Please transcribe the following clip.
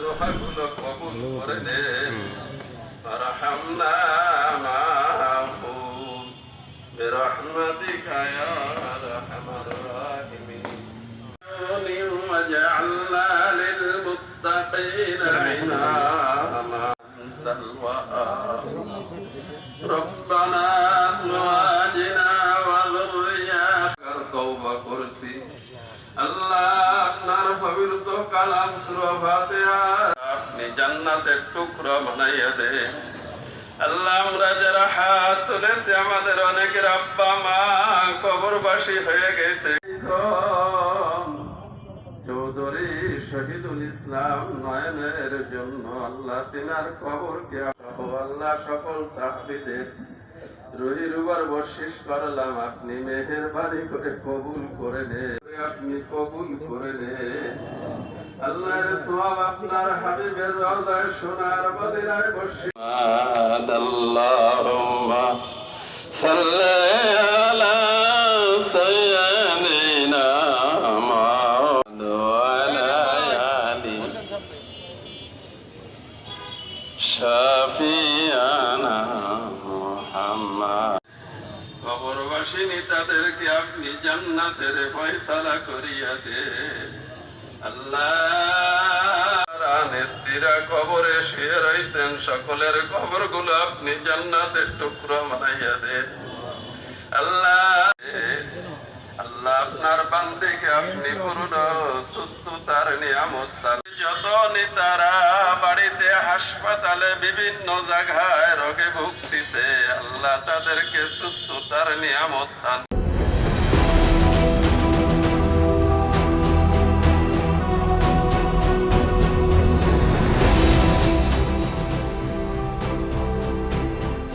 দোহাগুলো কবুল করে নে ফারহামনা মাহুম বিরহমাতিকা ইয়া আরহামার রাহিমিন وجعلنا للمتقين إماما أنت الوهاب ربنا أزواجنا وذرياتنا توبة كرسي আল্লাহ আপনার পবিত্র কালাম সুরা ফাতিহা আপনি জান্নাতের টুকরো বানাইয়া দে। আল্লাহ আমরা যারা হাত তুলেছে আমাদের অনেকের আব্বা মা, কবরবাসী হয়ে গেছে। চৌধুরী শহীদুল ইসলাম নয়নের জন্য আল্লাহ তিনার কবরকে আল্লাহ সকল সাহাবিদের রহির উপর বর্ষিস করলাম। আপনি করে কবুল করে নে। আপনি কবুল করে নে। সওয়াব আপনার হাবিবের রওজায় সোনার মদিনায় বর্ষিস আল্লাহুম্মা সাল্লি আলা সাইয়্যিদিনা মুহাম্মদ ওয়া আলা আলি শাফিয়ানা মুহাম্মদ। কবরবাসিনী তাদেরকে আপনি জান্নাতের ফয়সালা করিয়া দে আল্লাহ কবরে শুয়ে রয়েছেন সকলের কবরগুলো আপনি জান্নাতের টুকরো বানাইয়া দে আল্লাহ আল্লাহ আপনার বান্দিকে আপনি পূর্ণ সুস্থতার নিয়ামত যত নেতারা বাড়িতে, হাসপাতালে, বিভিন্ন জায়গায় রোগে ভুগতিছে আল্লাহ তাদেরকে সুস্থতার নিয়ামত